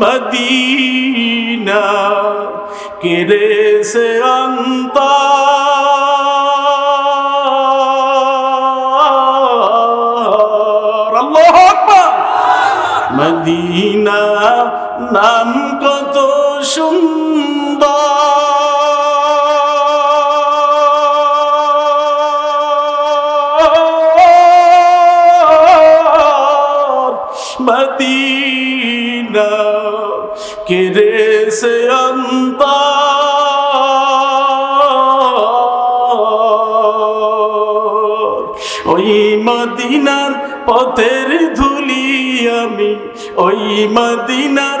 Medina কেরে সে আকবার। Medina নাম কত সুন্দর। মদিনা কেরে সে অন্তর। ওই মদিনার পথের ধুলি আমি ওই মদিনার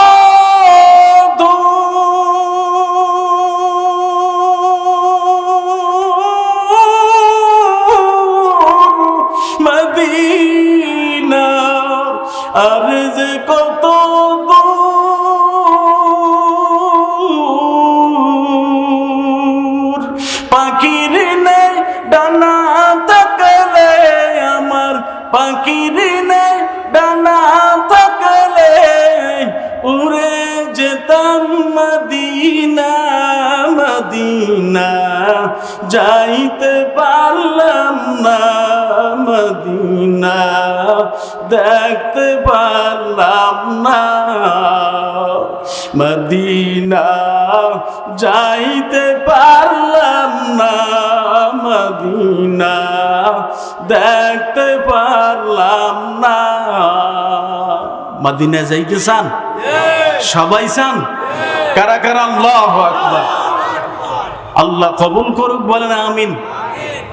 আর যে কত পাখির নেই ডানা থাকলে আমার, পাখির নেই ডানা থাকলে উড়ে যেতাম মদিনা মদিনা। যাইতে পারলাম না মদিনা। দেখতে পারলাম না। মদিনা যাইতে পারলাম না। মদিনা দেখতে পারলাম না। মদিনা যাইতে চান? সবাই চান? কারা কারা? আল্লাহ আল্লাহ কবুল করুক, বলেন আমিন।